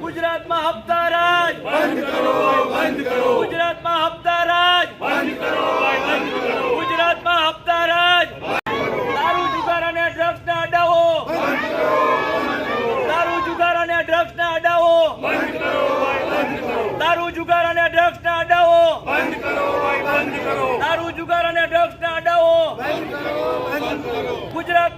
ગુજરાતમાં હપ્તા રાજ. બંધ કરો બંધ કરો જુગાર અને ડ્રગ્સના અડ્ડાઓ. બંધ દારૂ, જુગાર અને ડ્રગ્સના અડ્ડાઓ બંધ કરો બંધ કરો દારૂ જુગાર અને ડ્રગ્સના અડ્ડાઓ ગુજરાત.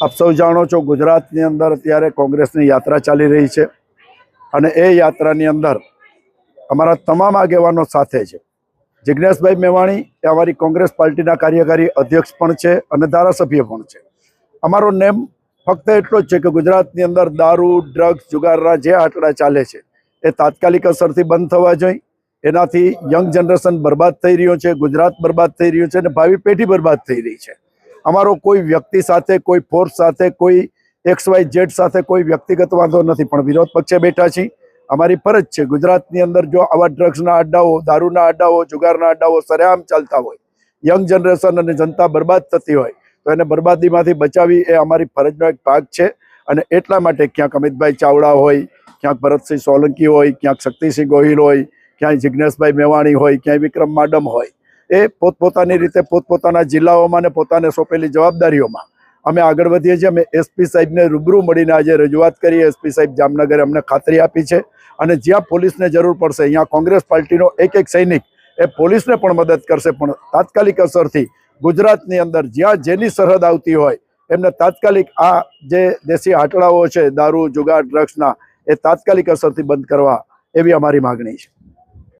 આપ સૌ જાણો છો ગુજરાતની અંદર અત્યારે કોંગ્રેસની યાત્રા ચાલી રહી છે અને એ યાત્રાની અંદર અમારા તમામ આગેવાનો સાથે છે. જિજ્ઞેશભાઈ મેવાણી એ અમારી કોંગ્રેસ પાર્ટીના કાર્યકારી અધ્યક્ષ પણ છે અને ધારાસભ્ય પણ છે. અમારો નેમ ફક્ત એટલો જ છે કે ગુજરાતની અંદર દારૂ ડ્રગ્સ જુગારના જે આંકડા ચાલે છે, એ તાત્કાલિક અસરથી બંધ થવા જોઈએ. એનાથી યંગ જનરેશન બરબાદ થઈ રહ્યો છે, ગુજરાત બરબાદ થઈ રહ્યું છે અને ભાવિ પેઢી બરબાદ થઈ રહી છે. અમારો કોઈ વ્યક્તિ સાથે, કોઈ ફોર્સ સાથે, કોઈ એક્સ વાય ઝેડ સાથે કોઈ વ્યક્તિગત વાંધો નથી, પણ વિરોધ પક્ષે બેઠા છીએ. અમારી ફરજ છે ગુજરાતની અંદર જો આવા ડ્રગ્સના અડ્ડાઓ દારૂના અડ્ડાઓ જુગારના અડ્ડાઓ સરેઆમ ચાલતા હોય યંગ જનરેશન અને જનતા બરબાદ થતી હોય તો એને બરબાદીમાંથી બચાવી એ અમારી ફરજનો એક ભાગ છે. અને એટલા માટે ક્યાંક અમિતભાઈ ચાવડા હોય, ક્યાંક ભરતસિંહ સોલંકી હોય, ક્યાંક શક્તિસિંહ ગોહિલ હોય, ક્યાંય જિજ્ઞેશભાઈ મેવાણી હોય, ક્યાંય વિક્રમ માડમ હોય. એ પોતપોતાની રીતે પોતપોતાના જિલ્લાઓમાં ને પોતાને સોંપેલી જવાબદારીઓમાં અમે આગળ વધીએ છીએ. અમે એસપી સાહેબને રૂબરૂ મળીને આજે રજૂઆત કરી એસપી સાહેબ જામનગરે અમને ખાતરી આપી છે. અને જ્યાં પોલીસને જરૂર પડશે અહીંયા કોંગ્રેસ પાર્ટીનો એક એક સૈનિક એ પોલીસને પણ મદદ કરશે. પણ તાત્કાલિક અસરથી ગુજરાતની અંદર જ્યાં જેની સરહદ આવતી હોય, એમને તાત્કાલિક આ જે દેશી આટલાઓ છે, દારૂ, જુગાર, ડ્રગ્સના, એ તાત્કાલિક અસરથી બંધ કરવા એવી અમારી માગણી છે.